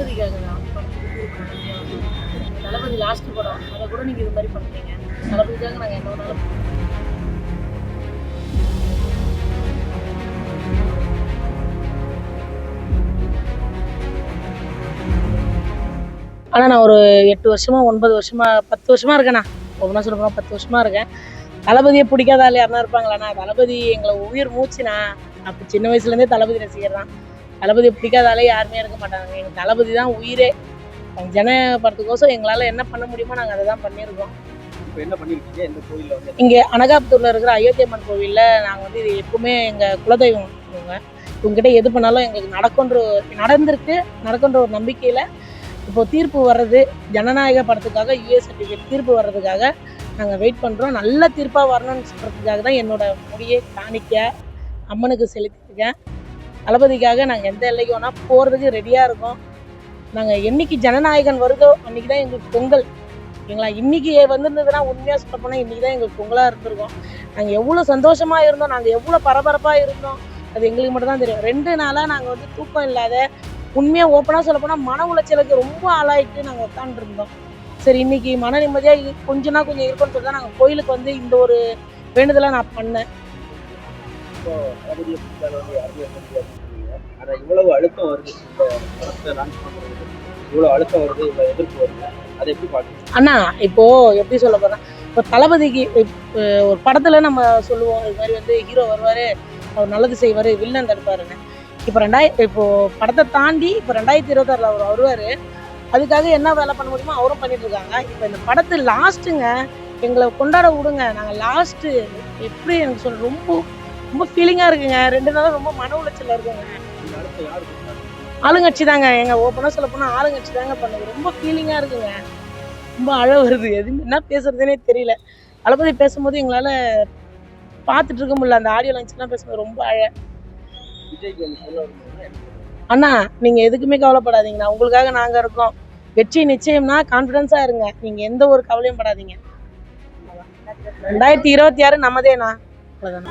தளபதிக்காக தான். தளபதி லாஸ்ட் படம். அதை கூட நீங்கள் இது மாதிரி பண்ணுறீங்க தளபதிக்காக நாங்கள் என்ன வேணாலும் ஆனால் நான் ஒரு எட்டு வருஷமா ஒன்பது வருஷமா பத்து வருஷமா இருக்கேண்ணா ஒவ்வொன்றா சொல்ல போனால் பத்து வருஷமா இருக்கேன். தளபதியை பிடிக்காத ஆள் யாருனா இருப்பாங்களாண்ணா. தளபதி எங்களை உயிர் மூச்சுண்ணா. அப்போ சின்ன வயசுலேருந்தே தளபதி ரசிகர் தான் தளபதியை பிடிக்காத ஆளே யாருமே இருக்க மாட்டாங்க. எங்கள் தளபதி தான் உயிரே. ஜன படத்துக்கோசம் எங்களால் என்ன பண்ண முடியுமோ நாங்கள் அதை தான் பண்ணியிருக்கோம். இங்கே அனகாபுத்தூரில் இருக்கிற அயோத்தி அம்மன் கோவிலில் நாங்கள் வந்து இது எப்பவுமே எங்கள் குலதெய்வம் இவங்க. இவங்ககிட்ட எது பண்ணாலும் எங்களுக்கு நடக்குன்ற நடந்திருக்கு நடக்குன்ற ஒரு நம்பிக்கையில் இப்போ தீர்ப்பு வர்றது ஜனநாயக படத்துக்காக யூஎஸ் சர்டிஃபிகேட் தீர்ப்பு வர்றதுக்காக நாங்கள் வெயிட் பண்ணுறோம் நல்ல தீர்ப்பாக வரணும்னு சொல்கிறதுக்காக தான் என்னோட முடியை காணிக்க அம்மனுக்கு செலுத்திருக்கேன். தளபதிக்காக நாங்கள் எந்த எல்லைக்கு வேணால் போகிறதுக்கு ரெடியாக இருக்கோம். நாங்கள் என்னைக்கு ஜனநாயகன் வருதோ அன்றைக்கி தான் எங்களுக்கு பொங்கல். ஓகேங்களா? இன்றைக்கி வந்திருந்ததுன்னா உண்மையாக சொல்ல போனால் இன்னைக்கு தான் எங்களுக்கு பொங்கலாக இருந்திருக்கோம். நாங்கள் எவ்வளோ சந்தோஷமாக இருந்தோம். நாங்கள் எவ்வளோ பரபரப்பாக இருந்தோம். அது எங்களுக்கு மட்டும் தான் தெரியும். ரெண்டு நாளாக நாங்கள் வந்து தூக்கம் இல்லாத உண்மையாக ஓப்பனாக சொல்ல போனால் மன உளைச்சலுக்கு ரொம்ப ஆளாயிட்டு நாங்கள் உட்காந்துருந்தோம் சரி இன்னைக்கு மன நிம்மதியாக கொஞ்சம்னா கொஞ்சம் இருக்கும்னு சொல்லி தான் நாங்கள் கோயிலுக்கு வந்து இந்த ஒரு வேண்டுதலை நான் பண்ணேன். இப்போ தளபதியை பிடிக்காத யாருமே இருக்க இவ்வளவு அழுத்தம் வருது இந்த படத்தை லான்ச் இவ்வளவு அழுத்தம் வருது இவ்வளவு எதிர்ப்பு வருது. அதை எப்படி பார்க்கணும் அண்ணா இப்போ எப்படி சொல்ல போறேன் இப்போ தளபதிக்கு இப்போ ஒரு படத்துல நம்ம சொல்லுவோம் இது மாதிரி வந்து ஹீரோ வருவாரு அவர் நல்லது செய்வார் வில்லன் தடுப்பாருன்னு இப்போ ரெண்டாய் இப்போ படத்தை தாண்டி இப்போ ரெண்டாயிரத்தி இருபத்தாறுல அவர் வருவார். அதுக்காக என்ன வேலை பண்ண முடியுமோ அவரும் பண்ணிட்டு இருக்காங்க. இப்போ இந்த படத்து லாஸ்ட்டுங்க எங்களை கொண்டாட விடுங்க. நாங்கள் லாஸ்ட்டு எப்படி எனக்கு சொல்ல ரொம்ப ரொம்ப ஃபீலிங்காக இருக்குங்க. ரெண்டு நாளும் ரொம்ப மன உளைச்சல் இருக்குங்க. ஆளுங்கட்சி தாங்க. எங்க ஓப்பனாக சொல்ல போனால் ஆளுங்கட்சி தாங்க பண்ணுது. ரொம்ப ஃபீலிங்காக இருக்குங்க. ரொம்ப அழ வருது. எதுவுமே என்ன பேசுறதுனே தெரியல. தளபதி பேசும்போது எங்களால் பார்த்துட்டு இருக்க முடியல. அந்த ஆடியோ லான்ச்லாம் பேசும்போது ரொம்ப அழ. அண்ணா நீங்கள் எதுக்குமே கவலைப்படாதீங்கண்ணா. உங்களுக்காக நாங்கள் இருக்கோம். வெற்றி நிச்சயம்னா கான்ஃபிடென்ஸாக இருங்க. நீங்கள் எந்த ஒரு கவலையும் படாதீங்க. ரெண்டாயிரத்தி இருபத்தி ஆறு நம்மதேண்ணா. அவ்வளோதாண்ணா